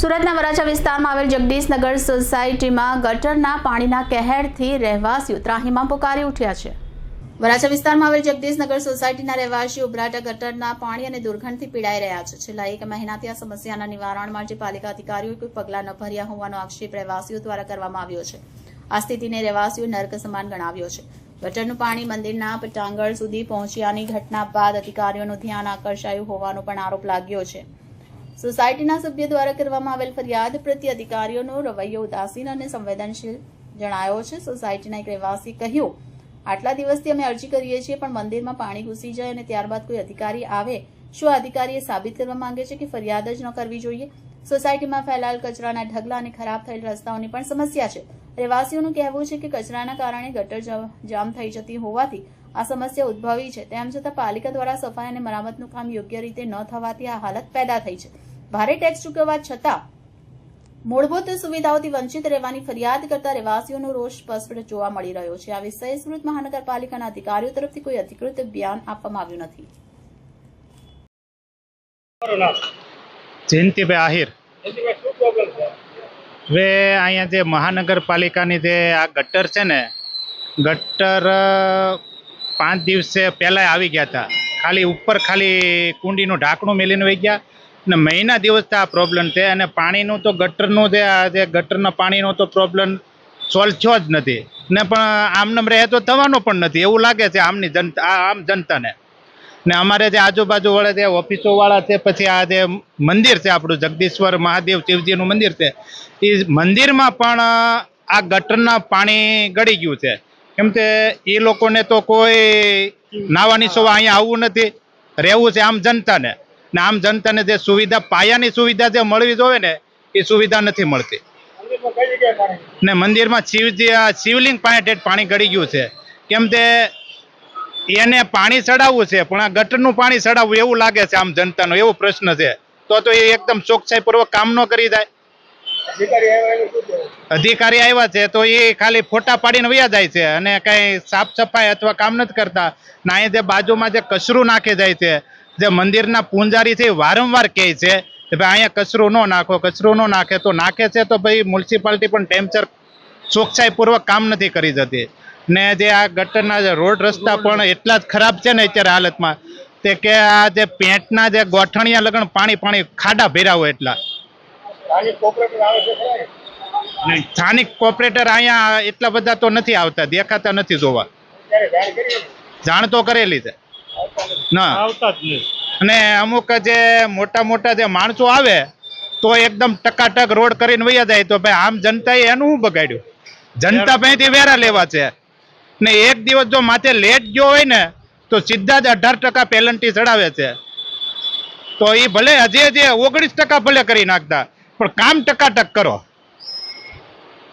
સુરતના વરાછા વિસ્તારમાં આવેલ જગદીશનગર સોસાયટીમાં ગટરના પાણીના કહેરથી રહેવાસીઓ ત્રાહીમાં પુકારી ઉઠ્યા છે. વરાછા વિસ્તારમાં આવેલ જગદીશનગર સોસાયટીના રહેવાસીઓ ઉભરાટા ગટરના પાણી અને દુર્ગંધથી પીડાઈ રહ્યા છે. છેલ્લા એક મહિનાથી આ સમસ્યાના નિવારણ માટે પાલિકા અધિકારીઓએ કોઈ પગલાં ન ભર્યા હોવાનો આક્ષેપ રહેવાસીઓ દ્વારા કરવામાં આવ્યો છે. આ સ્થિતિને રહેવાસીઓ નર્ક સમાન ગણાવ્યો છે. ગટરનું પાણી મંદિરના પટાંગણ સુધી પહોંચ્યાની ઘટના બાદ અધિકારીઓનું ધ્યાન આકર્ષાયું હોવાનો પણ આરોપ લાગ્યો છે. સોસાયટીના સભ્ય દ્વારા કરવામાં આવેલ ફરિયાદ પ્રત્યે અધિકારીઓનો રવૈયો ઉદાસીન અને સંવેદનશીલ જણાયો છે. સોસાયટીના એક રહેવાસી કહ્યું, આટલા દિવસથી અમે અરજી કરીએ છીએ, પણ મંદિરમાં પાણી ઘૂસી જાય અને ત્યારબાદ કોઈ અધિકારી આવે, શું અધિકારીએ સાબિત કરવા માંગે છે કે ફરિયાદ જ ન કરવી જોઈએ? સોસાયટીમાં ફેલાયેલ કચરાના ઢગલા અને ખરાબ થયેલ રસ્તાઓની પણ સમસ્યા છે. રહેવાસીઓનું કહેવું છે કે કચરાના કારણે ગટર જામ થઈ જતી હોવાથી આ સમસ્યા ઉદ્ભવી છે. તેમ છતાં પાલિકા દ્વારા સફાઈ અને મરામતનું કામ યોગ્ય રીતે ન થવાથી આ હાલત પેદા થઈ છે. ભારે ટેક્સ ચૂકવવા છતાં મૂળભૂત સુવિધાઓથી વંચિત રહેવાની ફરિયાદ કરતા રહેવાસીઓનો રોષ સ્પષ્ટ જોવા મળી રહ્યો છે. આ વિષયે સુરત મહાનગરપાલિકાના અધિકારીઓ તરફથી કોઈ અધિકૃત બયાન આપવામાં આવ્યું નથી. જયંતિભાઈ આહિર. હવે અહીંયા જે મહાનગરપાલિકાની જે આ ગટર છે ને ગટર પાંચ દિવસે પહેલાં આવી ગયા હતા. ખાલી ઉપર ખાલી કુંડીનું ઢાંકણું મેલીને વહી ગયા. ને મહિના દિવસથી આ પ્રોબ્લેમ છે અને પાણીનું તો ગટરનું જે આ જે ગટરના પાણીનો તો પ્રોબ્લેમ સોલ્વ થયો જ નથી. ને પણ આમનેમ રહે તો થવાનો પણ નથી. એવું લાગે છે આમની જનતા આમ જનતાને. ને અમારે જે આજુબાજુ વાળા જે ઓફિસો વાળા છે, પછી આ જે મંદિર છે આપણું જગદીશ્વર મહાદેવ શિવજીનું મંદિર છે, એ મંદિરમાં પણ આ ગટરના પાણી ગળી ગયું છે. કેમ કે એ લોકોને તો કોઈ નાવાની સોવા અહીંયા આવવું નથી. રહેવું છે આમ જનતાને. ને આમ જનતાને જે સુવિધા પાયાની સુવિધા જે મળવી જોઈએ ને એ સુવિધા નથી મળતી. ને મંદિરમાં શિવજી શિવલિંગ પાસે ઠેઠ પાણી ગળી ગયું છે. કેમ તે એને પાણી ચડાવવું છે પણ આ ગટરનું પાણી ચડાવવું એવું લાગે છે આમ જનતાનો એવો પ્રશ્ન છે. તો તો એ એકદમ ચોકસાઈપૂર્વક કામ ન કરી જાય. અધિકારી આવ્યા છે તો એ ખાલી ફોટા પાડીને વયા જાય છે અને કઈ સાફ સફાઈ અથવા કામ નથી કરતા. ના જે બાજુમાં જે કચરું નાખે જાય છે જે મંદિરના પૂંજારી છે વારંવાર કહે છે કે ભાઈ અહીંયા કચરો ન નાખો કચરો ન નાખે તો નાખે છે તો ભાઈ મ્યુનિસિપાલિટી પણ ટેમ્પચર ચોકસાઈપૂર્વક કામ નથી કરી જતી. ને જે આ ગટરના જે રોડ રસ્તા પણ એટલા જ ખરાબ છે ને અત્યારે હાલતમાં તે કે આ જે પેન્ટના જે ગોઠણિયા લગણ પાણી પાણી ખાડા ભેરા હોય એટલા. સ્થાનિક કોપરેટર અહીંયા એટલા બધા તો નથી આવતા દેખાતા નથી જોવા. જાણ તો કરેલી છે. ના. આવતા જ નહીં. અને અમુક જે મોટા મોટા જે માણસો આવે તો એકદમ ટકાટક રોડ કરીને વયા જાય. તો ભાઈ આમ જનતાએ એનું શું બગાડ્યું? જનતા પાસેથી વેરા લેવા છે. ને એક દિવસ જો માથે લેટ ગયો હોય ને તો સીધા જ અઢાર ટકા પેલન્ટી ચડાવે છે. તો એ ભલે હજી હજી ઓગણીસ ટકા ભલે કરી નાખતા પણ કામ ટકાટક કરો.